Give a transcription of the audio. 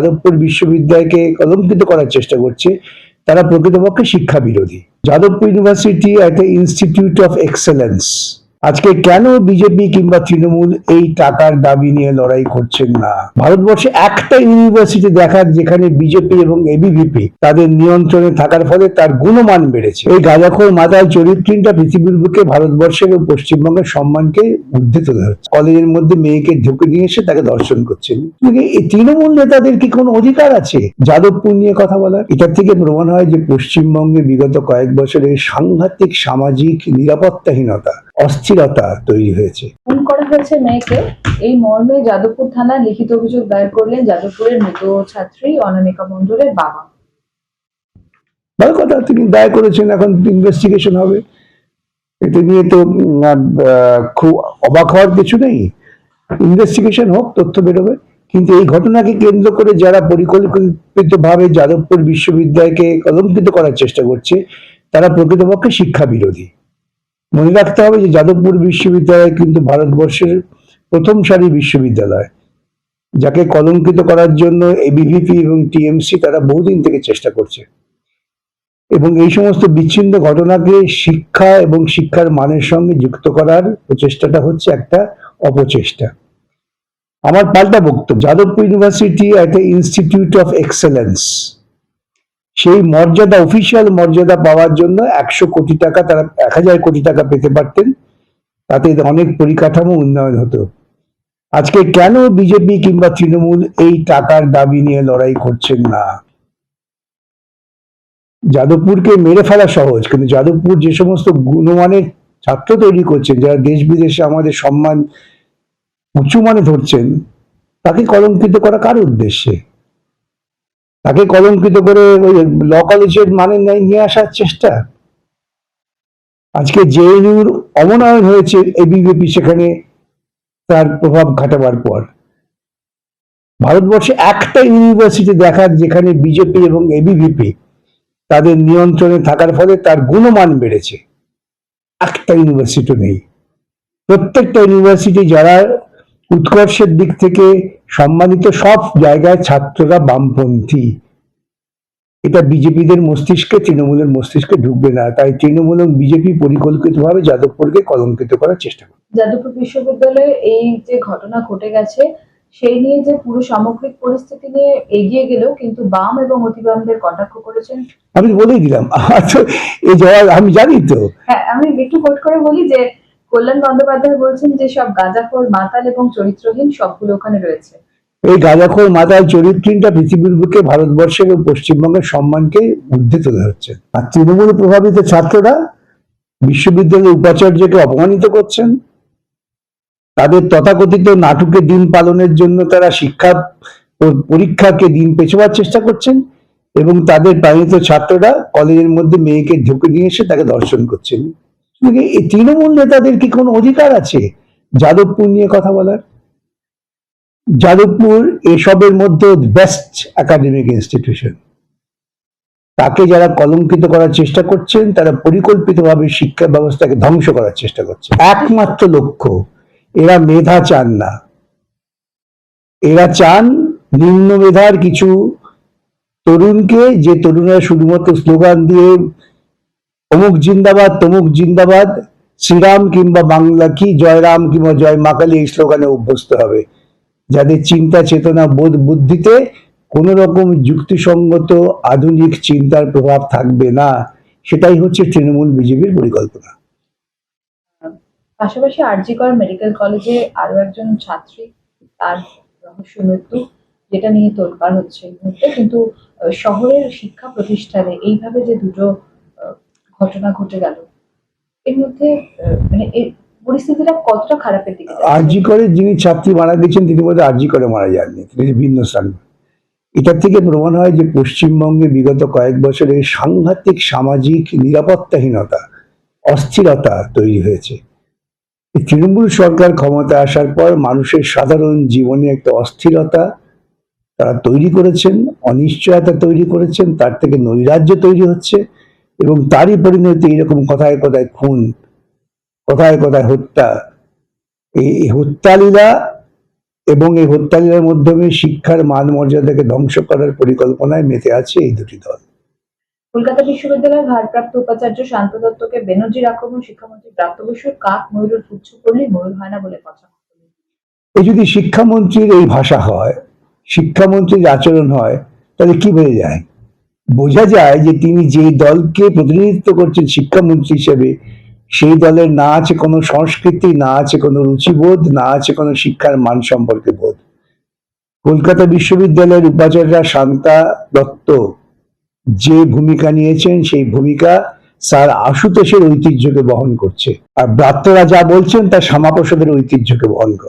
যাদবপুর বিশ্ববিদ্যালয়কে কলঙ্কিত করার চেষ্টা করছে, তারা প্রকৃতপক্ষে শিক্ষা বিরোধী যাদবপুর ইউনিভার্সিটি এ ইনস্টিটিউট অফ এক্সেলেন্স আজকে কেন বিজেপি কিংবা তৃণমূল এই টাকার দাবি নিয়ে লড়াই করছেন না? ভারতবর্ষে একটা ইউনিভার্সিটি দেখার যেখানে বিজেপি এবং এবিভিপি তাদের নিয়ন্ত্রণে থাকার ফলে তার গুণমান বেড়েছে। এই গাঁজাখোর মাতাল চরিত্রটা পৃথিবীর বুকে ভারতবর্ষের ও পশ্চিমবঙ্গের সম্মানকে ঊর্ধ্বে তোলা হচ্ছে কলেজের মধ্যে মেয়েকে ঢুকে নিয়ে এসে তাকে দর্শন করছেন কিন্তু এই তৃণমূল নেতাদের কি কোনো অধিকার আছে? যাদবপুর নিয়ে কথা বলার? এটার থেকে প্রমাণ হয় যে পশ্চিমবঙ্গে বিগত কয়েক বছরের সাংঘাতিক, সামাজিক নিরাপত্তাহীনতা অস্থিরতা তৈরি হয়েছে। খুন করা হয়েছে মেয়েকে। এই মর্মে যাদবপুর থানায় লিখিত অভিযোগ দায়ের করলেন যাদবপুরের মৃত ছাত্রী অনামিকা মণ্ডলের বাবা। ভালো কথা তিনি দায় করেছেন এখন ইনভেস্টিগেশন হবে। এটা নিয়ে তো খুব অবাক হওয়ার কিছু নেই। ইনভেস্টিগেশন হোক তথ্য বেরোবে। কিন্তু এই ঘটনাকে কেন্দ্র করে যারা পরিকল্পিতভাবে যাদবপুর বিশ্ববিদ্যালয়কে কলঙ্কিত করার চেষ্টা করছে তারা প্রকৃতপক্ষে শিক্ষা বিরোধী মনে রাখতে হবে যে যাদবপুর বিশ্ববিদ্যালয় কিন্তু ভারতবর্ষের প্রথম সারি বিশ্ববিদ্যালয়, যাকে কলঙ্কিত করার জন্য এবিভিপি এবং টিএমসি তারা বহুদিন থেকে চেষ্টা করছে। এবং এই সমস্ত বিচ্ছিন্ন ঘটনাকে শিক্ষা এবং শিক্ষার মানের সঙ্গে যুক্ত করার প্রচেষ্টাটা হচ্ছে একটা অপচেষ্টা। আমার পাল্টা বক্তব্য, যাদবপুর ইউনিভার্সিটি একটা ইনস্টিটিউট অফ এক্সেলেন্স সেই মর্যাদা অফিসিয়াল মর্যাদা পাওয়ার জন্য একশো কোটি টাকা তারা, এক হাজার কোটি টাকা পেতে পারতেন। তাতে অনেক পরিকাঠামো উন্নয়ন হতো। আজকে কেন বিজেপি কিংবা তৃণমূল এই টাকার দাবি নিয়ে লড়াই করছেন না? যাদবপুরকে মেরে ফেলা সহজ, কিন্তু যাদবপুর যে সমস্ত গুণমানের ছাত্র তৈরি করছেন, যারা দেশ বিদেশে আমাদের সম্মান উঁচু মানে ধরছেন, তাকে কলঙ্কিত করা কার উদ্দেশ্যে? তাকে কলঙ্কিত করে ওই ল কলেজের মানে নেয় আসার চেষ্টা। আজকে জেএনইউর অবনয়ন হয়েছে এবিভিপি সেখানে, তার প্রভাব খাটাবার পর। ভারতবর্ষে একটা ইউনিভার্সিটি দেখার যেখানে বিজেপি এবং এবিভিপি তাদের নিয়ন্ত্রণে থাকার ফলে তার গুণমান বেড়েছে। একটা ইউনিভার্সিটি নেই। প্রত্যেকটা ইউনিভার্সিটি যারা উৎকর্ষের দিক থেকে সম্মানিত সব জায়গায় ছাত্ররা বামপন্থী। এটা বিজেপিদের মস্তিষ্কে তৃণমূলের মস্তিষ্কে ঢুকবে না। তাই তৃণমূল এবং বিজেপি পরিকল্পিতভাবে যাদবপুরকে কলঙ্কিত করার চেষ্টা করে যাদবপুর বিশ্ববিদ্যালয়ে এই যে ঘটনা ঘটে গেছে সেই নিয়ে যে পুরো সামগ্রিক পরিস্থিতি নিয়ে এগিয়ে গেলেও কিন্তু বাম এবং অতিবামদের কটাক্ষ করেছেন। আমি বলেই দিলাম। এই জবাব আমি জানি তো। হ্যাঁ আমি একটু কোট করে বলি যে কল্যাণ বন্দ্যোপাধ্যায় বলছেন যে সব গাঁজাখোর, মাতাল এবং চরিত্রহীন সবগুলো ওখানে রয়েছে। এই গাঁজাখোর, মাতাল চরিত্রটা পৃথিবীর বুকে, ভারতবর্ষের ও পশ্চিমবঙ্গের সম্মানকে ঊর্ধ্বে তোলা হচ্ছে আর তৃণমূল প্রভাবিত ছাত্ররা বিশ্ববিদ্যালয়ের উপাচার্যকে অপমানিত করছেন। তাদের তথাকথিত নাটকের দিন পালনের জন্য তারা শিক্ষা পরীক্ষাকে দিন পেছোবার চেষ্টা করছেন এবং তাদের প্রাণিত ছাত্ররা কলেজের মধ্যে মেয়েকে ঢুকে নিয়ে এসে তাকে দর্শন করছেন। এই তৃণমূল নেতাদের কি কোনো অধিকার আছে? যাদবপুর নিয়ে কথা বলার? যাদবপুর এসবের মধ্যে বেস্ট একাডেমিক ইনস্টিটিউশন তাকে যারা কলঙ্কিত করার চেষ্টা করছেন, তারা পরিকল্পিতভাবে শিক্ষা ব্যবস্থাকে ধ্বংস করার চেষ্টা করছে একমাত্র লক্ষ্য, এরা মেধা চান না। এরা চান নিম্ন মেধার কিছু তরুণকে, যে তরুণরা শুধুমাত্র স্লোগান দিয়ে অমুক জিন্দাবাদ, তমুক জিন্দাবাদ, শ্রীরাম কিংবা বাংলা কি, জয়রাম কিংবা জয় মাকালি এই স্লোগানে অভ্যস্ত হবে। যাদের চিন্তা চেতনা বোধ বুদ্ধিতে কোন রকম যুক্তিসঙ্গত আধুনিক চিন্তার প্রভাব থাকবে না। সেটাই হচ্ছে তৃণমূল বিজেপির পরিকল্পনা। পাশাপাশি আরজিকর মেডিকেল কলেজে আরও একজন ছাত্রী, তার রহস্য মৃত্যু, যেটা নিয়ে তোলপাড় হচ্ছে কিন্তু শহরের শিক্ষা প্রতিষ্ঠানে এইভাবে যে দুটো ঘটনা ঘটে গেল। এর মধ্যে মানে পরিস্থিতিটা কতটা খারাপের দিকে আরজি করে যিনি ছাত্রী মারা গেছেন তিনি আরজি করে মারা যাননি। তিনি ভিন্ন স্থান। থেকে প্রমাণ হয় যে পশ্চিমবঙ্গে বিগত কয়েক বছরের সাংঘাতিক, সামাজিক নিরাপত্তাহীনতা, অস্থিরতা তৈরি হয়েছে। তৃণমূল সরকার ক্ষমতায় আসার পর মানুষের সাধারণ জীবনে একটা অস্থিরতা তারা তৈরি করেছেন, অনিশ্চয়তা তৈরি করেছেন, তার থেকে নৈরাজ্য তৈরি হচ্ছে। এবং তারই পরিণতি এরকম কথায় কথায় খুন কথায় কথায় হত্যা। এই হত্যালীলা এবং এই হত্যালীলার মাধ্যমে শিক্ষার মান মর্যাদাকে ধ্বংস করার পরিকল্পনায় মেতে আছে এই দুটি দল। কলকাতা বিশ্ববিদ্যালয়ের ভারপ্রাপ্ত উপাচার্য শান্ত দত্তকে বেনজির আক্রমণ শিক্ষামন্ত্রী প্রাপ্ত বসুর কাক ময়ূরের তুচ্ছ করলে ময়ূর হয় না বলে কথা। এই যদি শিক্ষামন্ত্রীর এই ভাষা হয় শিক্ষামন্ত্রীর আচরণ হয় তাহলে কি বোঝা যায়? বোঝা যায় যে তিনি যেই দলকে প্রতিনিধিত্ব করছেন শিক্ষামন্ত্রী হিসেবে, সেই দলের না আছে কোনো সংস্কৃতি, না আছে কোনো রুচিবোধ, না আছে কোনো শিক্ষার মান সম্পর্কে বোধ। কলকাতা বিশ্ববিদ্যালয়ের উপাচার্য শান্তা দত্ত যে ভূমিকা নিয়েছেন, সেই ভূমিকা স্যার আশুতোষের ঐতিহ্যকে বহন করছে। আর ব্রাত্যরা যা বলছেন, তা শ্যামাপ্রসাদের ঐতিহ্যকে বহন করে।